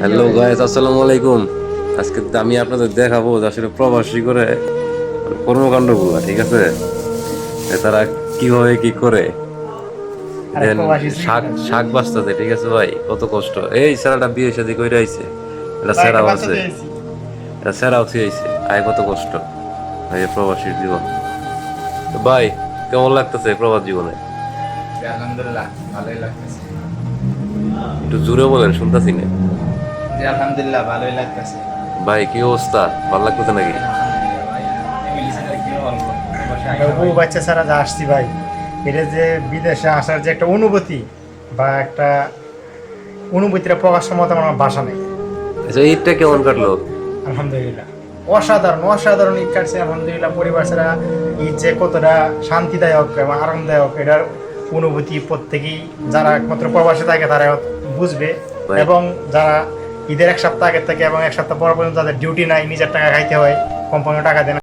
Hello guys আসসালামু আলাইকুম। আজকে আমি আপনাদের দেখাবো যে আসলে প্রবাসী করে কর্মকাণ্ডগুলো ঠিক আছে? তারা কীভাবে কি করে। শাক শাক বাঁচতেছে ঠিক আছে ভাই? কত কষ্ট। এই স্যারাটা বিয়ে সাথে কইরা আইছে। এটা স্যারাও আছে। এটা স্যারাও আইছে। আয় কত কষ্ট। ভাই প্রবাসীর জীবন। ভাই কেমন লাগতেছে প্রবাস জীবনে? আলহামদুলিল্লাহ ভালোই লাগতেছে। একটু জোরে বলেন শুনতাছি না। আলহামদুলিল্লাহ ভালোই লাগতেছে। ভাই কি অবস্থা? ভালো লাগতেছে নাকি? বউ বাচ্চা ছাড়া যা আসছি ভাই এটা যে বিদেশে আসার যে একটা অনুভূতি বা একটা অনুভূতিটা প্রকাশ মতো আমার বাসা নেই। আচ্ছা ঈদটা কেমন কাটলো? আলহামদুলিল্লাহ। অসাধারণ অসাধারণ ঈদ কাটছে আলহামদুলিল্লাহ। পরিবার ছাড়া ঈদ যে কতটা শান্তিদায়ক এবং আরামদায়ক এটার অনুভূতি প্রত্যেকেই যারা একমাত্র প্রবাসে থাকে তারা বুঝবে এবং যারা ঈদের এক সপ্তাহ আগের থেকে এবং এক সপ্তাহ পর পর্যন্ত তাদের ডিউটি নাই, নিজের টাকা খাইতে হয় কোম্পানিও টাকা দেয়